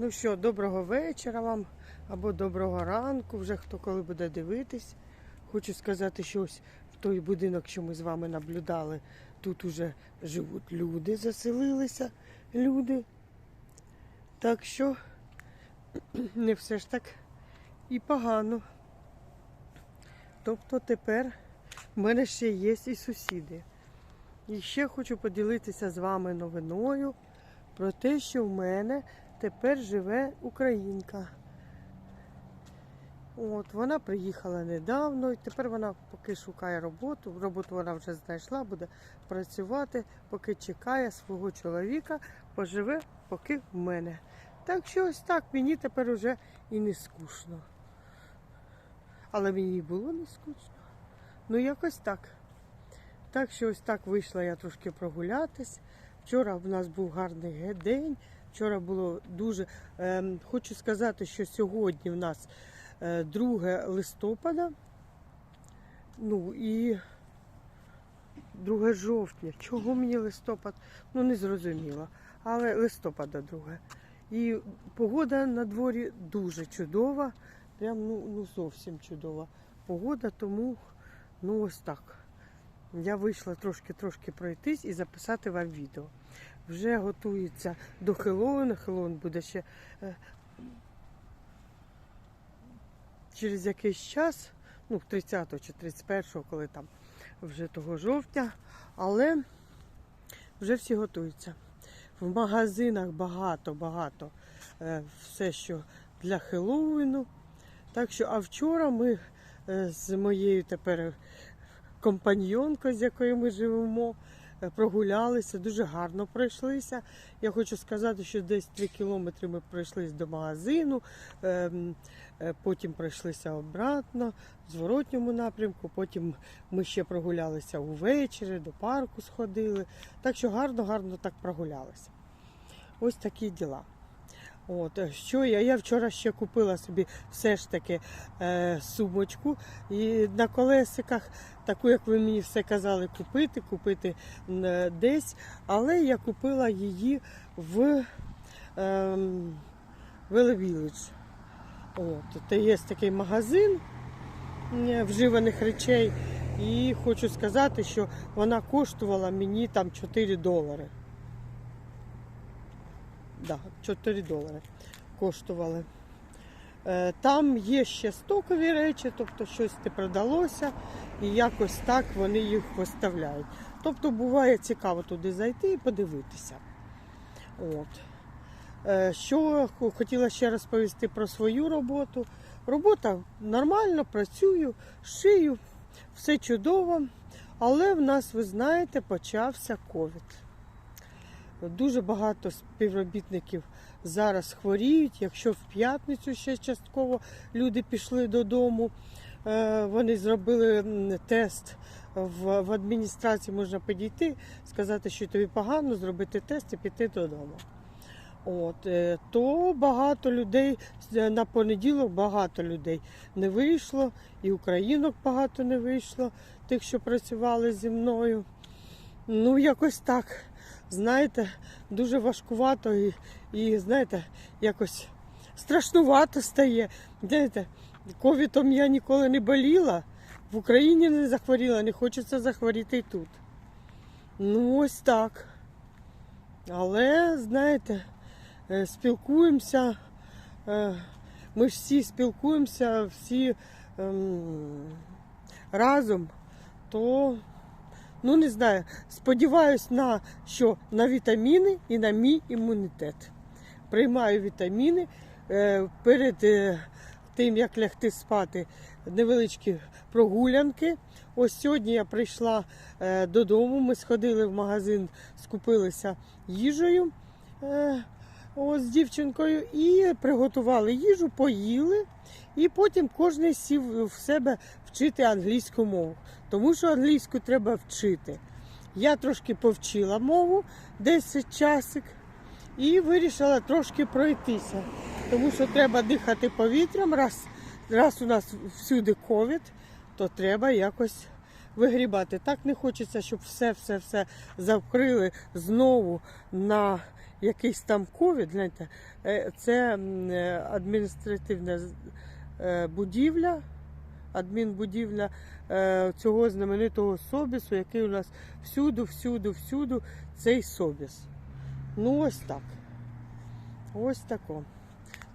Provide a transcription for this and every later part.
Ну що, доброго вечора вам або доброго ранку, вже хто коли буде дивитись. Хочу сказати, що ось в той будинок, що ми з вами наблюдали, тут уже живуть люди, заселилися люди. Так що не все ж так і погано. Тобто тепер в мене ще є і сусіди. І ще хочу поділитися з вами новиною про те, що в мене тепер живе українка. От, вона приїхала недавно, і тепер вона поки шукає роботу. Роботу вона вже знайшла, буде працювати, поки чекає свого чоловіка, поживе поки в мене. Так що ось так, мені тепер уже і не скучно. Але мені було не скучно. Ну якось так. Так що ось так вийшла я трошки прогулятись. Вчора в нас був гарний день. Вчора було дуже. ем, хочу сказати, що сьогодні в нас е, 2 листопада. Ну і 2 жовтня. Чого мені листопад? Ну не зрозуміло. Але листопада 2. І погода на дворі дуже чудова. Прям ну, ну зовсім чудова погода, тому ну ось так. Я вийшла трошки-трошки пройтись і записати вам відео. Вже готується до Хеллоуіну. Хеллоуін буде ще е, через якийсь час, ну, 30 чи 31, коли там вже того жовтня, але вже всі готуються. В магазинах багато-багато е, все, що для Хеллоуіну. Так що, а вчора ми е, з моєю тепер компаньйонкою, з якою ми живемо, прогулялися, дуже гарно пройшлися. Я хочу сказати, що десь 3 кілометри ми пройшлися до магазину, ем, е, потім пройшлися обратно в зворотньому напрямку, потім ми ще прогулялися увечері, до парку сходили. Так що гарно-гарно так прогулялися. Ось такі діла. От, е, що я? Я вчора ще купила собі все ж таки е, сумочку і на колесиках, таку, як ви мені все казали, купити, купити е, десь. Але я купила її в ем, Веловілідж. От, є такий магазин е, вживаних речей. І хочу сказати, що вона коштувала мені там 4 долари. Да, 4 долари коштували. Е, Там є ще стокові речі, тобто щось не продалося, і якось так вони їх виставляють. Тобто буває цікаво туди зайти і подивитися. От. Е, Що хотіла ще розповісти про свою роботу. Робота нормально, працюю, шию, все чудово. Але в нас, ви знаєте, почався ковід. Дуже багато співробітників зараз хворіють. Якщо в п'ятницю ще частково люди пішли додому, е, вони зробили тест в, адміністрації, можна підійти, сказати, що тобі погано, зробити тест і піти додому. От, е, то багато людей е, на понеділок багато людей не вийшло, і українок багато не вийшло, тих, що працювали зі мною. Ну, якось так знаєте, дуже важкувато і, і знаєте, якось страшнувато стає. Знаєте, ковідом я ніколи не боліла, в Україні не захворіла, не хочеться захворіти і тут. Ну, ось так. Але, знаєте, е, спілкуємося, е, ми всі спілкуємося, всі ем, разом, то Ну, не знаю. Сподіваюсь на що на вітаміни і на мій імунітет. Приймаю вітаміни е, перед е, тим, як лягти спати, невеличкі прогулянки. Ось сьогодні я прийшла е, додому. Ми сходили в магазин, скупилися їжею ось, з дівчинкою і приготували їжу, поїли. І потім кожен сів в себе вчити англійську мову, тому що англійську треба вчити. Я трошки повчила мову, 10 часик, і вирішила трошки пройтися, тому що треба дихати повітрям. Раз, раз у нас всюди ковід, то треба якось вигрібати. Так не хочеться, щоб все-все-все закрили знову на якийсь там ковід, знаєте, е, це е, адміністративна е, будівля, адмінбудівля е, цього знаменитого Собісу, який у нас всюду, всюду, всюду цей Собіс. Ну, ось так. Ось тако.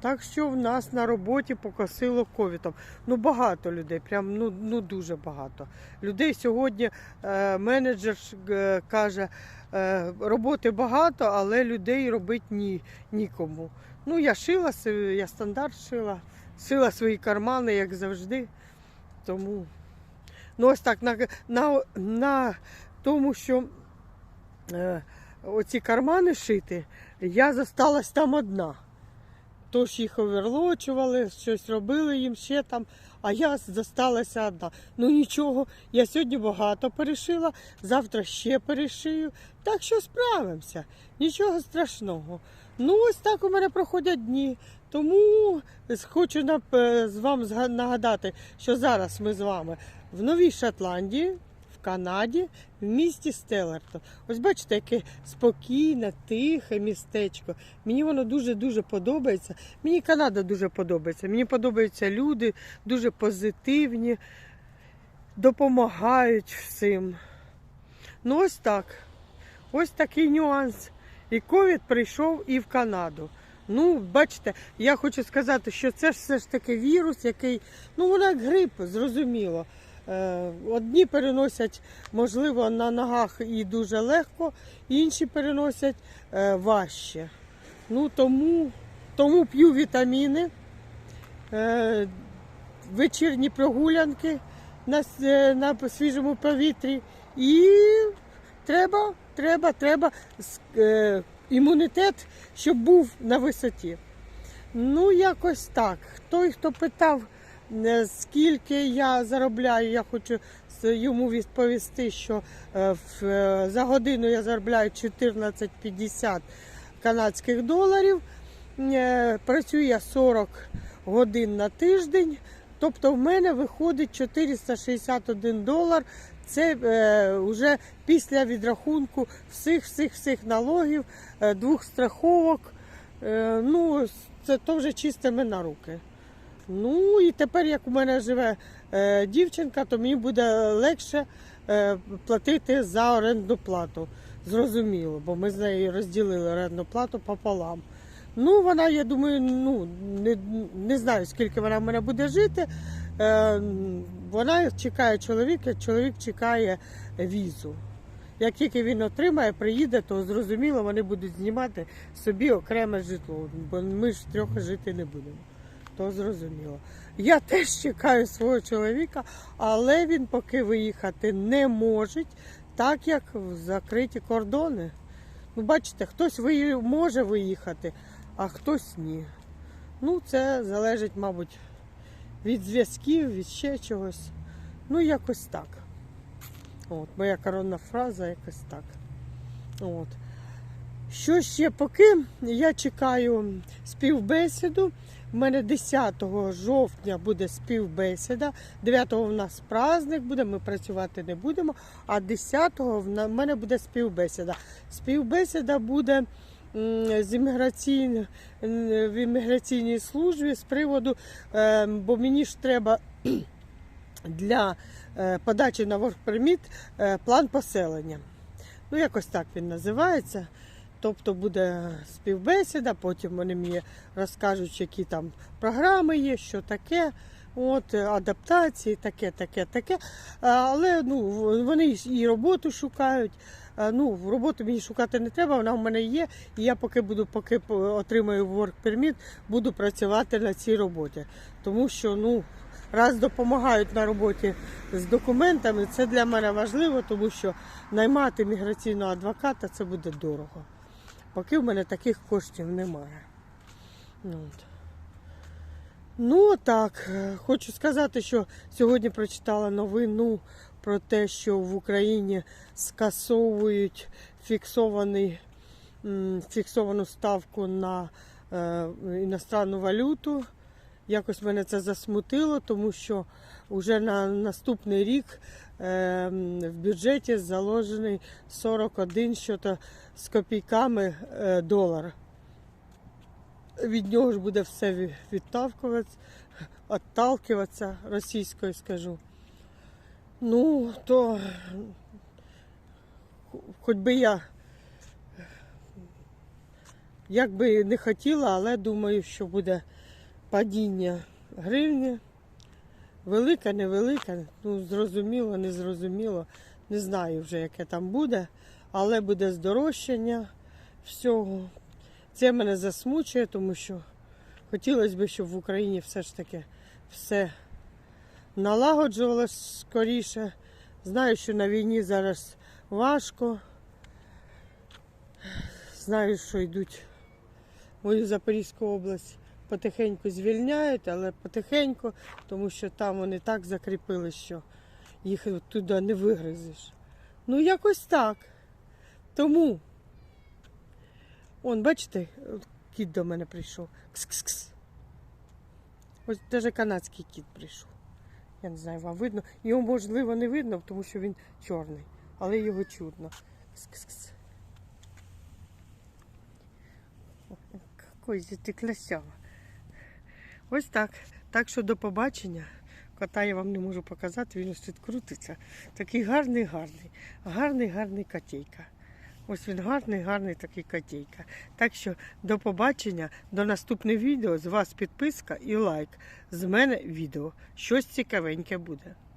Так що в нас на роботі покосило ковідом. Ну, багато людей, прям ну, ну дуже багато. Людей сьогодні е, менеджер е, каже, е, роботи багато, але людей робити ні, нікому. Ну, я шила, я стандарт шила, шила свої кармани, як завжди. Тому ну, ось так на, на, на тому, що е, оці кармани шити, я зосталась там одна. Тож їх оверлочували, щось робили їм ще там, а я зосталася одна. Ну нічого, я сьогодні багато перешила, завтра ще перешию. Так що справимося, нічого страшного. Ну, ось так у мене проходять дні. Тому хочу е, з вам нагадати, що зараз ми з вами в Новій Шотландії, в Канаді, в місті Стеллертон. Ось бачите, яке спокійне, тихе містечко. Мені воно дуже-дуже подобається. Мені Канада дуже подобається. Мені подобаються люди, дуже позитивні, допомагають всім. Ну, ось так. Ось такий нюанс. І ковід прийшов і в Канаду. Ну, бачите, я хочу сказати, що це ж все ж таки вірус, який, ну, воно як грип, зрозуміло. Е, Одні переносять, можливо, на ногах і дуже легко, інші переносять е, важче. Ну, тому, тому п'ю вітаміни, е, вечірні прогулянки на, на свіжому повітрі. І треба, треба, треба імунітет, щоб був на висоті. Ну, якось так. Той, хто питав, е, скільки я заробляю, я хочу йому відповісти, що е, е, за годину я заробляю 14,50 канадських доларів. Працюю я 40 годин на тиждень. Тобто в мене виходить 461 долар. Це е, вже після відрахунку всіх всіх всіх налогів, е, двох страховок. Е, ну, це то вже чистими на руки. Ну і тепер, як у мене живе е, дівчинка, то мені буде легше е, платити за орендну плату. Зрозуміло, бо ми з нею розділили орендну плату пополам. Ну, вона, я думаю, ну не, не знаю, скільки вона в мене буде жити. Е, вона чекає чоловіка, чоловік чекає візу. Як тільки він отримає, приїде, то зрозуміло, вони будуть знімати собі окреме житло, бо ми ж трьох жити не будемо. То зрозуміло. Я теж чекаю свого чоловіка, але він поки виїхати не може, так як закриті кордони. Ну, бачите, хтось виї- може виїхати, а хтось ні. Ну, це залежить, мабуть, від зв'язків, від ще чогось. Ну, якось так. От, моя коронна фраза якось так. От. Що ще поки я чекаю співбесіду. У мене 10 жовтня буде співбесіда. 9-го в нас праздник буде, ми працювати не будемо. А 10-го в мене буде співбесіда. Співбесіда буде з в імміграційній службі з приводу, е, бо мені ж треба для е, подачі на work е, план поселення. Ну, якось так він називається. Тобто буде співбесіда, потім вони мені розкажуть, які там програми є, що таке, от, адаптації, таке, таке, таке. Але ну, вони і роботу шукають. Ну, роботу мені шукати не треба, вона в мене є. І я поки буду, поки отримаю work permit, буду працювати на цій роботі. Тому що, ну, раз допомагають на роботі з документами, це для мене важливо, тому що наймати міграційного адвоката це буде дорого. Поки в мене таких коштів немає. Ну, От. Ну так, е, хочу сказати, що сьогодні прочитала новину про те, що в Україні скасовують фіксований, фіксовану ставку на е, іностранну валюту. якось мене це засмутило, тому що вже на наступний рік е, в бюджеті заложений 41 що-то з копійками е, долар. Від нього ж буде все ві- відталкуватися, російською скажу. Ну, то хоч би я як би не хотіла, але думаю, що буде падіння гривні. Велика, невелика, ну зрозуміло, не зрозуміло. Не знаю вже, яке там буде, але буде здорожчання всього. Це мене засмучує, тому що хотілося б, щоб в Україні все ж таки все налагоджувалось скоріше. Знаю, що на війні зараз важко. Знаю, що йдуть мою Запорізьку область потихеньку звільняють, але потихеньку, тому що там вони так закріпили, що їх туди не вигризеш. Ну, якось так. Тому. Он, бачите, кіт до мене прийшов. Кс-кс-кс. Ось навіть канадський кіт прийшов. Я не знаю, вам видно. Його можливо не видно, тому що він чорний, але його чутно. Кс-кс-кс. Какой ти красава. Ось так. Так що до побачення. Кота я вам не можу показати, він ось тут крутиться. Такий гарний, гарний. Гарний, гарний котейка. Ось він гарний, гарний такий котейка. Так що до побачення, до наступного відео. З вас підписка і лайк. З мене відео. Щось цікавеньке буде.